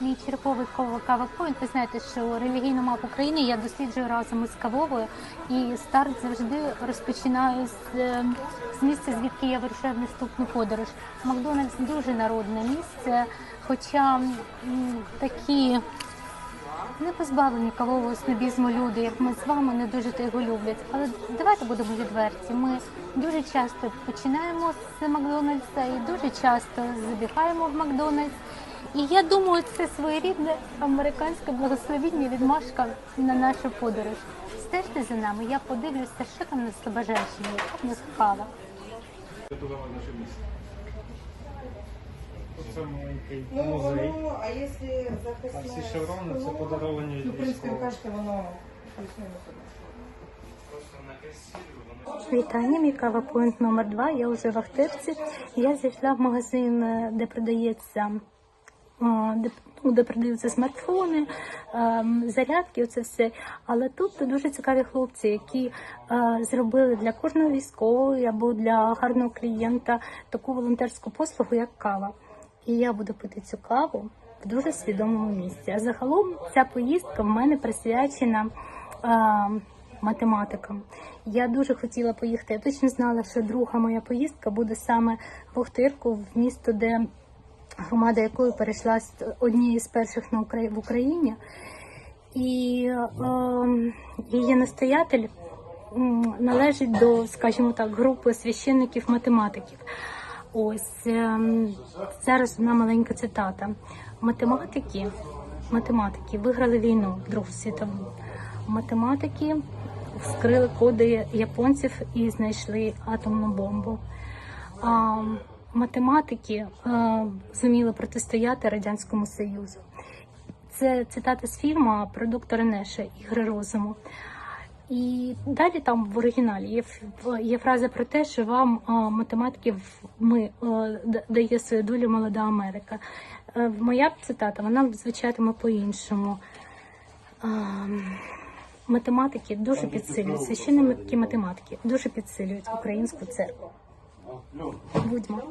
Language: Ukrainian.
мій черговий кава кавапоінт. Ви знаєте, що релігійну мапу України я досліджую разом із кавовою, і старт завжди розпочинаю з, е, з місця, звідки я вирушаю в наступну подорож. Макдональдс дуже народне місце, хоча такі не позбавлені кавового снобізму люди, як ми з вами, не дуже то його люблять. Але давайте будемо відверті. Ми дуже часто починаємо з Макдональдса і дуже часто забігаємо в Макдональдс. І я думаю, це своєрідне американське благословіння відмашка на нашу подорож. Стежте за нами, я подивлюся, що там на Слобожанщині, яка в нас кава. Готували наше місце. Це маленький Ну, музей. а якщо А захисне... всі шеврони це подаровані від військових. воно. Вітання, мій кавапоінт номер 2 Я вже в Ахтирці. Я зайшла в магазин, е, де продається. Де, ну, де продаються смартфони, зарядки, оце все. Але тут дуже цікаві хлопці, які зробили для кожного військового або для гарного клієнта таку волонтерську послугу, як кава. І я буду пити цю каву в дуже свідомому місці. А загалом ця поїздка в мене присвячена математикам. Я дуже хотіла поїхати. Я точно знала, що друга моя поїздка буде саме в Охтирку, в місто, де громада якої перейшла з однієї з перших на Украї- в Україні. І е, її настоятель належить до, скажімо так, групи священників-математиків. Ось ем, зараз одна маленька цитата. Математики, математики виграли війну Другу світову. Математики вскрили коди японців і знайшли атомну бомбу. А, математики е, зуміли протистояти Радянському Союзу. Це цитата з фільму про доктора Неша Ігри розуму. І далі там в оригіналі є, є фраза про те, що вам е, математиків ми е, дає свою долю молода Америка. Моя цитата вона звучатиме по-іншому. Математики дуже підсилюють, священники математики дуже підсилюють українську церкву. Будьмо.